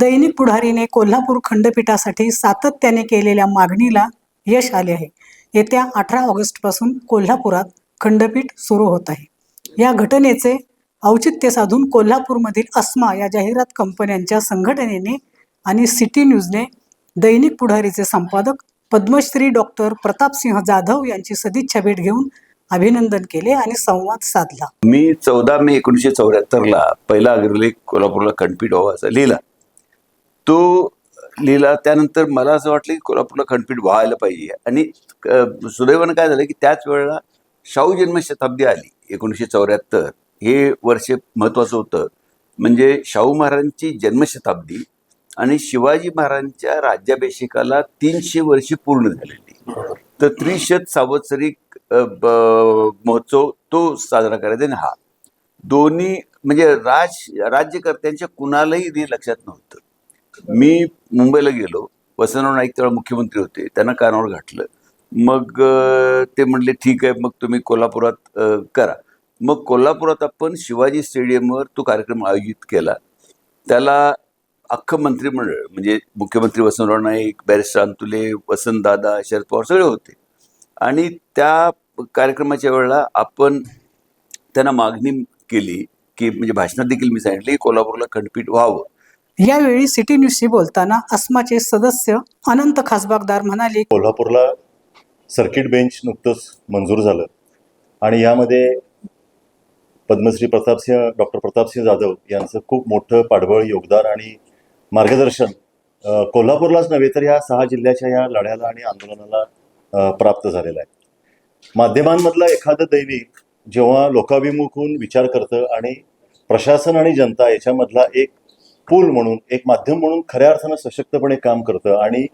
दैनिक पुढारीने कोल्हापूर खंडपीठासाठी सातत्याने केलेल्या मागणीला यश आले आहे. येत्या अठरा ऑगस्टपासून कोल्हापुरात खंडपीठ सुरू होत आहे. या घटनेचे औचित्य साधून कोल्हापूरमधील अस्मा या जाहिरात कंपन्यांच्या संघटनेने आणि सिटी न्यूजने दैनिक पुढारीचे संपादक पद्मश्री डॉक्टर प्रतापसिंह जाधव यांची सदिच्छा भेट घेऊन अभिनंदन केले आणि संवाद साधला. मी चौदा मे एकोणीसशे चौऱ्याहत्तरला पहिला अग्रलेख कोल्हापूरला खंडपीठ व्हावा असा लिहिला. तो लिहिला त्यानंतर मला असं वाटलं की कोल्हापूरला खंडपीठ व्हायला पाहिजे. आणि सुदैवानं काय झालं की त्याच वेळेला शाहू जन्मशताब्दी आली एकोणीसशे चौऱ्याहत्तर. हे वर्ष महत्त्वाचं होतं. म्हणजे शाहू महाराजांची जन्मशताब्दी आणि शिवाजी महाराजांच्या राज्याभिषेकाला तीनशे वर्षे पूर्ण झालेली. तर त्रिशत सावत्सरिक महोत्सव तो साजरा करायचा आणि हा. दोन्ही म्हणजे राज राज्यकर्त्यांच्या कुणालाही हे लक्षात नव्हतं. मी मुंबईला गेलो. वसंतराव नाईक तेव्हा मुख्यमंत्री होते. त्यांना कानावर घातलं. मग ते म्हणले ठीक आहे मग तुम्ही कोल्हापुरात करा. मग कोल्हापुरात आपण शिवाजी स्टेडियमवर तो कार्यक्रम आयोजित केला. त्याला अख्खं मंत्रिमंडळ म्हणजे मुख्यमंत्री वसंतराव नाईक बॅरिस्टर अंतुले वसंतदादा शरद पवार सगळे होते. आणि त्या कार्यक्रमाच्या वेळेला आपण त्यांना मागणी केली की म्हणजे भाषणात देखील मी सांगितली की कोल्हापूरला खंडपीठ व्हावं. यावेळी सिटी न्यूजशी बोलताना अस्माचे सदस्य अनंत खासबागदार म्हणाले कोल्हापूरला सर्किट बेंच नुकतंच मंजूर झालं. आणि यामध्ये पद्मश्री प्रतापसिंह डॉक्टर प्रतापसिंह जाधव यांचं खूप मोठं पाठबळ योगदान आणि मार्गदर्शन कोल्हापूरलाच नव्हे तर या सहा जिल्ह्याच्या या लढ्याला आणि आंदोलनाला प्राप्त झालेलं आहे. माध्यमांमधलं एखादं दैनिक जेव्हा लोकाभिमुखून होऊन विचार करतं आणि प्रशासन आणि जनता याच्यामधला एक पूल म्हणून एक माध्यम म्हणून खऱ्या अर्थानं सशक्तपणे काम करतं. आणि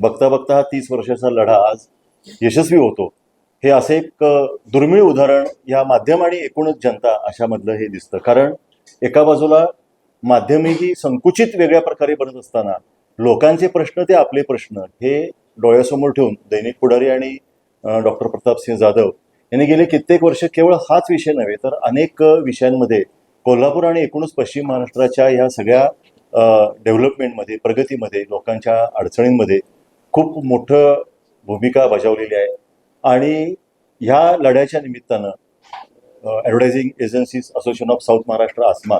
बघता बघता हा तीस वर्षाचा लढा आज यशस्वी होतो. हे असे एक दुर्मिळ उदाहरण या माध्यम आणि एकूणच जनता अशामधलं हे दिसतं. कारण एका बाजूला माध्यमे ही संकुचित वेगळ्या प्रकारे बनत असताना लोकांचे प्रश्न ते आपले प्रश्न हे डोळ्यासमोर ठेवून दैनिक पुढारी आणि डॉक्टर प्रतापसिंह जाधव यांनी गेले कित्येक वर्ष केवळ हाच विषय नव्हे तर अनेक विषयांमध्ये कोल्हापूर आणि एकूणच पश्चिम महाराष्ट्राच्या ह्या सगळ्या डेव्हलपमेंटमध्ये प्रगतीमध्ये लोकांच्या अडचणींमध्ये खूप मोठं भूमिका बजावलेली आहे. आणि ह्या लढ्याच्या निमित्तानं advertising agencies association of south Maharashtra ASMA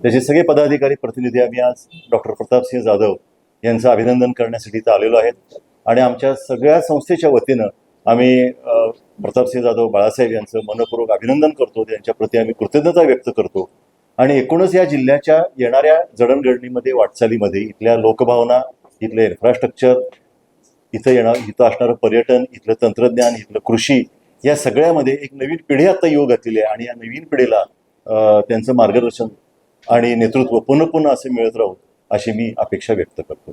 त्याचे सगळे पदाधिकारी प्रतिनिधी आम्ही आज डॉक्टर प्रतापसिंह जाधव यांचं अभिनंदन करण्यासाठी इथं आलेलो आहेत. आणि आमच्या सगळ्या संस्थेच्या वतीनं आम्ही प्रतापसिंह जाधव बाळासाहेब यांचं मनपूर्वक अभिनंदन करतो. त्यांच्या प्रती आम्ही कृतज्ञता व्यक्त करतो. आणि एकूणच या जिल्ह्याच्या येणाऱ्या जडणघडणीमध्ये वाटचालीमध्ये इथल्या लोकभावना इथलं इन्फ्रास्ट्रक्चर इथं येणार इथं असणारं पर्यटन इथलं तंत्रज्ञान इथलं कृषी या सगळ्यामध्ये एक नवीन पिढी आता येऊ घातलेली आहे आणि या नवीन पिढीला त्यांचं मार्गदर्शन आणि नेतृत्व पुन्हा पुन्हा असे मिळत राहू अशी मी अपेक्षा व्यक्त करतो.